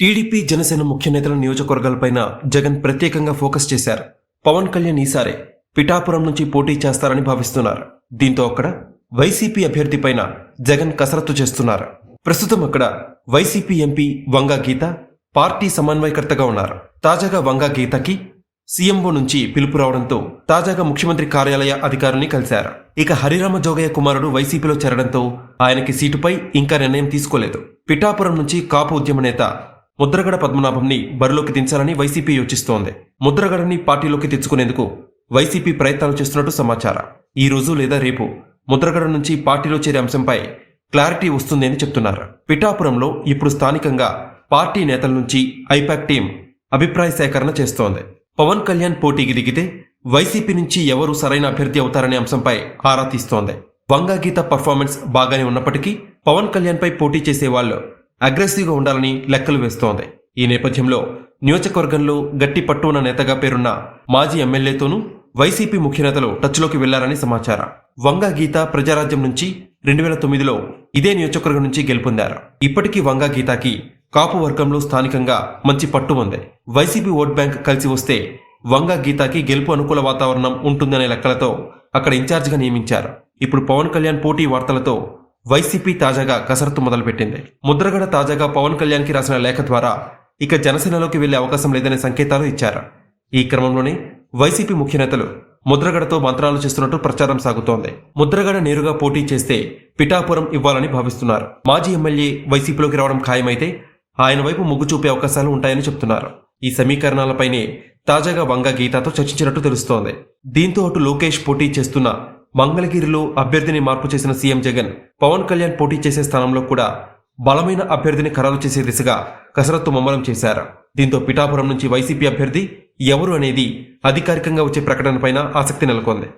TDP Janasena ముఖ్య నేతల నియోజకవర్గాలపైన జగన్ ప్రత్యేకంగా ఫోకస్ చేశారు. పవన్ కళ్యాణ్ ఈసారే పిఠాపురం నుంచి పోటీ చేస్తారని భావిస్తున్నారు. దీంతో అక్కడ వైసీపీ అభ్యర్థిపైన జగన్ కసరత్తు చేస్తున్నారు. ప్రస్తుతం అక్కడ YCP MP Vanga Geetha party సమన్వయకర్తగా ఉన్నారు. తాజాగా వంగా గీతకి సీఎంఓ నుంచి పిలుపు రావడంతో తాజాగా ముఖ్యమంత్రి కార్యాలయ అధికారుల్ని కలిశారు. ఇక హరిరామ జోగయ్య కుమారుడు వైసీపీలో చేరడంతో ఆయనకి సీటుపై ఇంకా నిర్ణయం తీసుకోలేదు. పిఠాపురం నుంచి కాపు ఉద్యమ నేత ముద్రగడ పద్మనాభంని బరిలోకి దించాలని వైసీపీ యోచిస్తోంది. ముద్రగడని పార్టీలోకి తెచ్చుకునేందుకు వైసీపీ ప్రయత్నాలు చేస్తున్నట్టు సమాచారం. ఈ రోజు లేదా రేపు ముద్రగడ నుంచి పార్టీలో చేరే అంశంపై క్లారిటీ వస్తుంది అని చెప్తున్నారు. పిఠాపురంలో ఇప్పుడు స్థానికంగా పార్టీ నేతల నుంచి ఐపాక్ టీం అభిప్రాయ సేకరణ చేస్తోంది. పవన్ కళ్యాణ్ పోటీకి దిగితే వైసీపీ నుంచి ఎవరు సరైన అభ్యర్థి అవుతారనే అంశంపై ఆరా తీస్తోంది. వంగా గీత పర్ఫార్మెన్స్ బాగానే ఉన్నప్పటికీ పవన్ కళ్యాణ్ పై పోటీ చేసే వాళ్ళు అగ్రెసివ్గా ఉండాలని లెక్కలు వేస్తోంది. ఈ నేపథ్యంలో నియోజకవర్గంలో గట్టి పట్టు ఉన్న నేతగా పేరున్న మాజీ ఎమ్మెల్యేతోనూ వైసీపీ ముఖ్య నేతలు టచ్లోకి వెళ్ళారని సమాచారం. వంగా గీత ప్రజారాజ్యం నుంచి రెండు వేల తొమ్మిదిలో ఇదే నియోజకవర్గం నుంచి గెలుపొందారు. ఇప్పటికీ వంగా గీతాకి కాపు వర్గంలో స్థానికంగా మంచి పట్టు ఉంది. వైసీపీ ఓట్ బ్యాంక్ కలిసి వస్తే వంగా గీతాకి గెలుపు అనుకూల వాతావరణం ఉంటుందనే లెక్కలతో అక్కడ ఇన్ఛార్జిగా నియమించారు. ఇప్పుడు పవన్ కళ్యాణ్ పోటీ వార్తలతో వైసీపీ తాజాగా కసరత్తు మొదలుపెట్టింది. ముద్రగడ తాజాగా పవన్ కళ్యాణ్కి రాసిన లేఖ ద్వారా ఇక జనసేనలోకి వెళ్ళే అవకాశం లేదనే సంకేతాలు ఇచ్చారు. ఈ క్రమంలోనే వైసీపీ ముఖ్య నేతలు ముద్రగడతో మంత్రాలు చేస్తున్నట్టు ప్రచారం సాగుతోంది. ముద్రగడ నేరుగా పోటీ చేస్తే పిఠాపురం ఇవ్వాలని భావిస్తున్నారు. మాజీ ఎమ్మెల్యే వైసీపీలోకి రావడం ఖాయమైతే ఆయన వైపు మొగ్గు చూపే అవకాశాలు ఉంటాయని చెప్తున్నారు. ఈ సమీకరణాలపైనే తాజాగా వంగ గీతాతో చర్చించినట్టు తెలుస్తోంది. దీంతో అటు లోకేష్ పోటీ చేస్తున్న మంగళగిరిలో అభ్యర్థిని మార్పు చేసిన సీఎం జగన్ పవన్ కళ్యాణ్ పోటీ చేసే స్థానంలో కూడా బలమైన అభ్యర్థిని ఖరారు చేసే దిశగా కసరత్తు ముమ్మరం చేశారు. దీంతో పిఠాపురం నుంచి వైసీపీ అభ్యర్థి ఎవరు అనేది అధికారికంగా వచ్చే ప్రకటనపైన ఆసక్తి నెలకొంది.